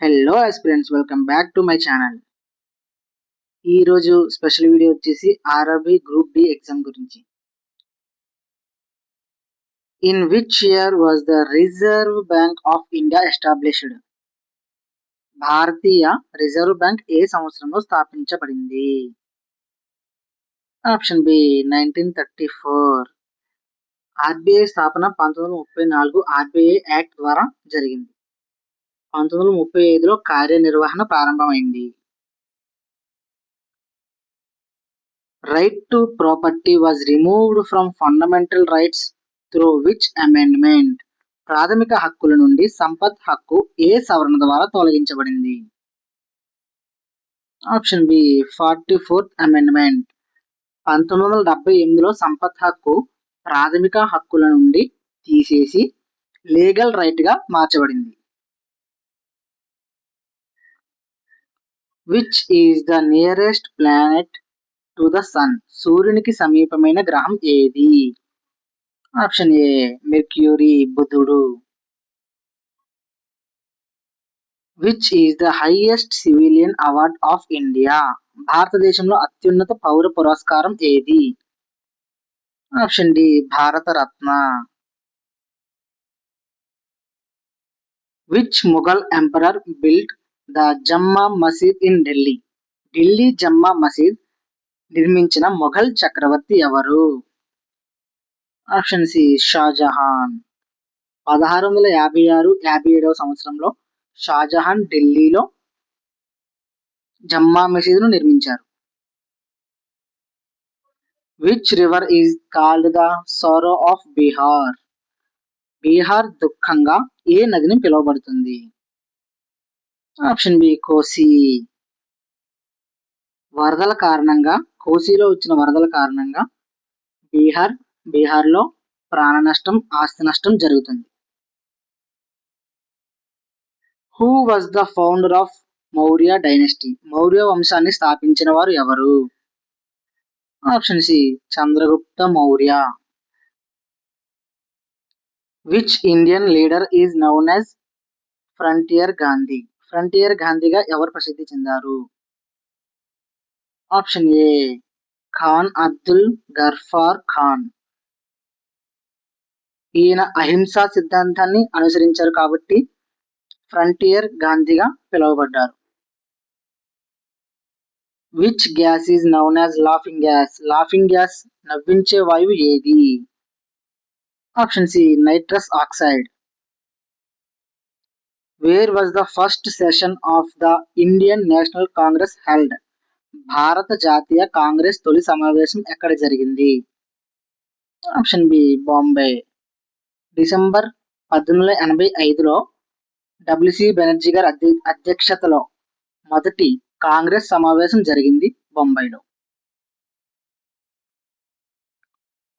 Hello aspirants welcome back to my channel ఈరోజు special video వచ్చేసి RRB group D exam గురించి. In which year was the reserve bank of India established Bharatiya reserve bank ఏ సంవత్సరంలో స్థాపించబడింది? Option B nineteen thirty four RBI స్థాపన పంతొమ్మిది వందల ముప్పై నాలుగు ఆర్బీఐ యాక్ట్ ద్వారా జరిగింది. పంతొమ్మిది వందల ముప్పై ఐదులో కార్యనిర్వహణ ప్రారంభమైంది. Right to property was removed from fundamental rights through which amendment ప్రాథమిక హక్కుల నుండి సంపత్ హక్కు ఏ సవరణ ద్వారా తొలగించబడింది? Option B forty fourth amendment పంతొమ్మిది వందల డెబ్బై ఎనిమిదిలో సంపత్ హక్కు ప్రాథమిక హక్కుల నుండి తీసేసి లీగల్ రైట్గా మార్చబడింది. Which is the nearest planet to the sun సూర్యునికి సమీపమైన గ్రహం ఏది? ఆప్షన్ ఏ మెర్క్యూరీ బుధుడు. Which is the highest civilian award of India భారతదేశంలో అత్యున్నత పౌర పురస్కారం ఏది? Option D Bharat Ratna which Mughal emperor build the Jama Masjid in Delhi. Delhi Jama మసీద్ నిర్మించిన మొఘల్ చక్రవర్తి ఎవరు? Option C Shah Jahan. పదహారు వందల యాభై ఆరు యాభై ఏడవ సంవత్సరంలో షాజహాన్ ఢిల్లీలో జమ్మా మసీదును నిర్మించారు. Which river is called the sorrow of Bihar Bihar దుఃఖంగా ఏ నదిని పిలువబడుతుంది? ఆప్షన్ బి కోసి. వరదల కారణంగా కోసిలో వచ్చిన వరదల కారణంగా బీహార్ బీహార్లో ప్రాణ నష్టం ఆస్తి నష్టం జరుగుతుంది. Who was the founder of Maurya dynasty. Maurya వంశాన్ని స్థాపించిన వారు ఎవరు? Option C Chandragupta Maurya. Which Indian leader is known as frontier Gandhi. Frontier గాంధీగా ఎవరు ప్రసిద్ధి చెందారు? Option A Khan Abdul Ghaffar Khan. ఈయన అహింసా సిద్ధాంతాన్ని అనుసరించారు కాబట్టి ఫ్రంటియర్ గాంధీగా పిలువబడ్డారు. Which gas is known as laughing gas laughing gas నవ్వించే వాయువు ఏది? Option C nitrous oxide. Where was the first session of the Indian national Congress held భారత జాతీయ కాంగ్రెస్ తొలి సమావేశం ఎక్కడ జరిగింది? ఆప్షన్ బి బాంబే డిసెంబర్ పద్దెనిమిది వందల ఎనభై ఐదులో డబ్ల్యూసి బెనర్జీ గారి అధ్య అధ్యక్షతలో మొదటి కాంగ్రెస్ సమావేశం జరిగింది బొంబాయిలో.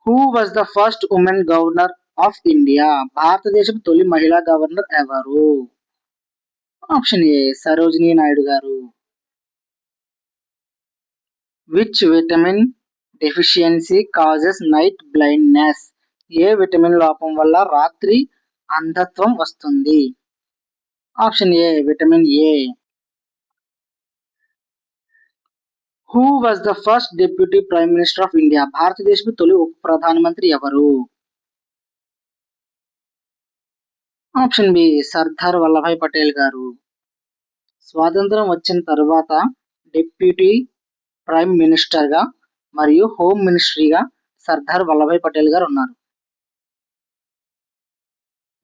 Who was the first women governor of India భారతదేశం తొలి మహిళా గవర్నర్ ఎవరు? Option A. సరోజినీ నాయుడు గారు. Which vitamin deficiency causes night blindness A vitamin లోపం వల్ల రాత్రి అంధత్వం వస్తుంది? Option A vitamin A who was the first deputy prime minister of India భారతదేశపు తొలి ఉప ప్రధానమంత్రి ఎవరు? ఆప్షన్ బి సర్దార్ వల్లభాయ్ పటేల్ గారు. స్వాతంత్రం వచ్చిన తర్వాత డిప్యూటీ ప్రైమ్ మినిస్టర్గా మరియు హోమ్ మినిస్ట్రీగా సర్దార్ వల్లభాయ్ పటేల్ గారు ఉన్నారు.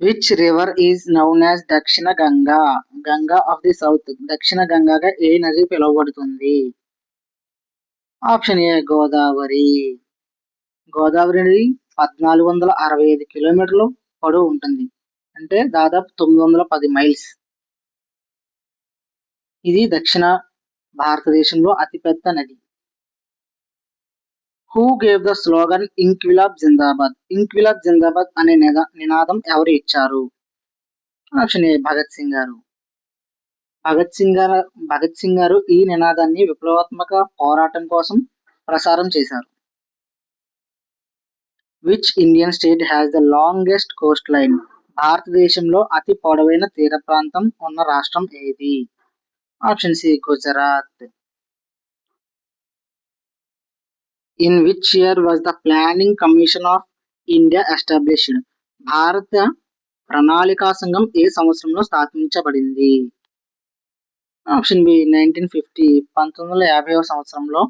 Which river is known as Dakshina Ganga. Ganga of the south. Dakshina గంగాగా ఏ నది పిలువబడుతుంది? Option A Godavari. గోదావరి నది పద్నాలుగు వందల అరవై ఐదు కిలోమీటర్లు పొడవు ఉంటుంది. అంటే దాదాపు తొమ్మిది వందల పది మైల్స్ ఇది దక్షిణ భారతదేశంలో అతిపెద్ద నది. హూ గేవ్ ద స్లోగన్ ఇంక్విలాబ్ జిందాబాద్ ఇంక్విలాబ్ జిందాబాద్ అనే నినాదం ఎవరు ఇచ్చారు? ఆప్షన్ ఏ భగత్ సింగ్ గారు. భగత్ సింగ్ గారు భగత్ సింగ్ గారు ఈ నినాదాన్ని విప్లవాత్మక పోరాటం కోసం ప్రసారం చేశారు. Which Indian state has the longest coastline భారతదేశంలో అతి పొడవైన తీర ప్రాంతం ఉన్న రాష్ట్రం ఏది? Option C Gujarat. In which year was the planning commission of India established? భారత ప్రణాళికా సంఘం ఏ సంవత్సరంలో స్థాపించబడింది? ఆప్షన్ బి నైన్టీన్ ఫిఫ్టీ పంతొమ్మిది వందల యాభైవ సంవత్సరంలో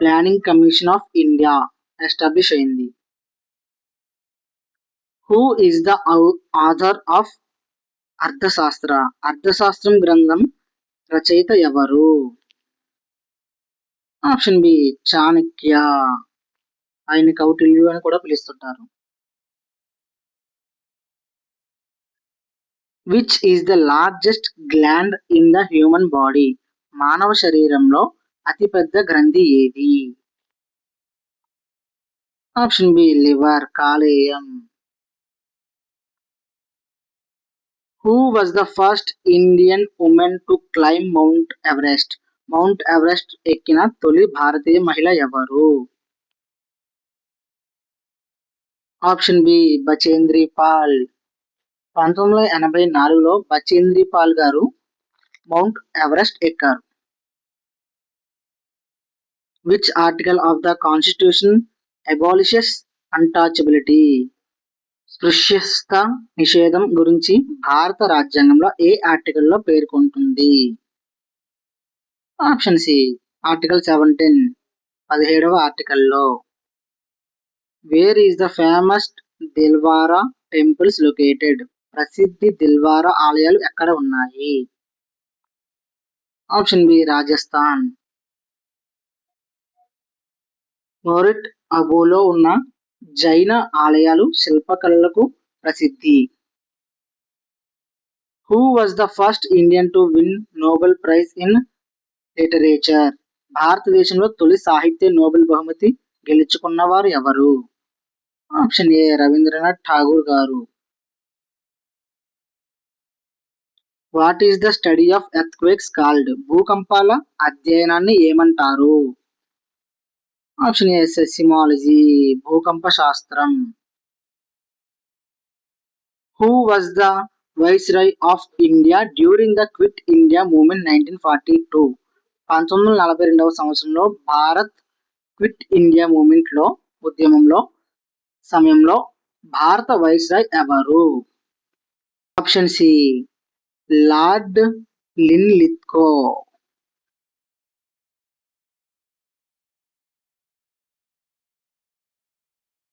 planning commission of India establish అయింది. Who is the author of Arthashastra? అర్థశాస్త్రం గ్రంథం రచయిత ఎవరు? Option B Chanakya. ఆయన కౌటిల్యు అని కూడా పిలుస్తుంటారు. Which is the largest gland in the human body మానవ శరీరంలో అతిపెద్ద గ్రంథి ఏది? ఆప్షన్ బి లివర్ కాలేయం. Who was the first Indian women to climb mount Everest mount Everest ఎక్కిన తొలి భారతీయ మహిళ ఎవరు? ఆప్షన్ బి బచేంద్రి పాల్ పంతొమ్మిది వందల ఎనభై నాలుగులో బచేంద్రి పాల్ గారు మౌంట్ ఎవరెస్ట్ ఎక్కారు. Which article of the constitution abolishes untouchability స్పృశ్యస్త నిషేధం గురించి భారత రాజ్యాంగంలో ఏ ఆర్టికల్లో పేర్కొంటుంది? ఆప్షన్ సి ఆర్టికల్ సెవెంటీన్ పదిహేడవ ఆర్టికల్లో. Where is the famous Dilwara temples located? ప్రసిద్ధి దిల్వారా ఆలయాలు ఎక్కడ ఉన్నాయి? Option B Rajasthan. మోరిట్ అబోలో ఉన్న జైన ఆలయాలు శిల్పకళలకు ప్రసిద్ధి. Who was the first Indian to win Nobel prize in literature భారతదేశంలో తొలి సాహిత్య నోబెల్ బహుమతి గెలుచుకున్నవారు ఎవరు? ఆప్షన్ ఏ రవీంద్రనాథ్ ఠాగూర్ గారు. What is the study of earthquakes called భూకంపాల అధ్యయనాన్ని ఏమంటారు? ఆప్షన్ ఏ సెసిమాలజీ భూకంప శాస్త్రం. Who was the viceroy of India during the quit India movement nineteen forty two పంతొమ్మిది వందల నలభై రెండవ సంవత్సరంలో భారత్ క్విట్ ఇండియా మూమెంట్లో ఉద్యమంలో సమయంలో భారత వైస్ రాయ్ ఎవరు? Option C lord Linlithgow.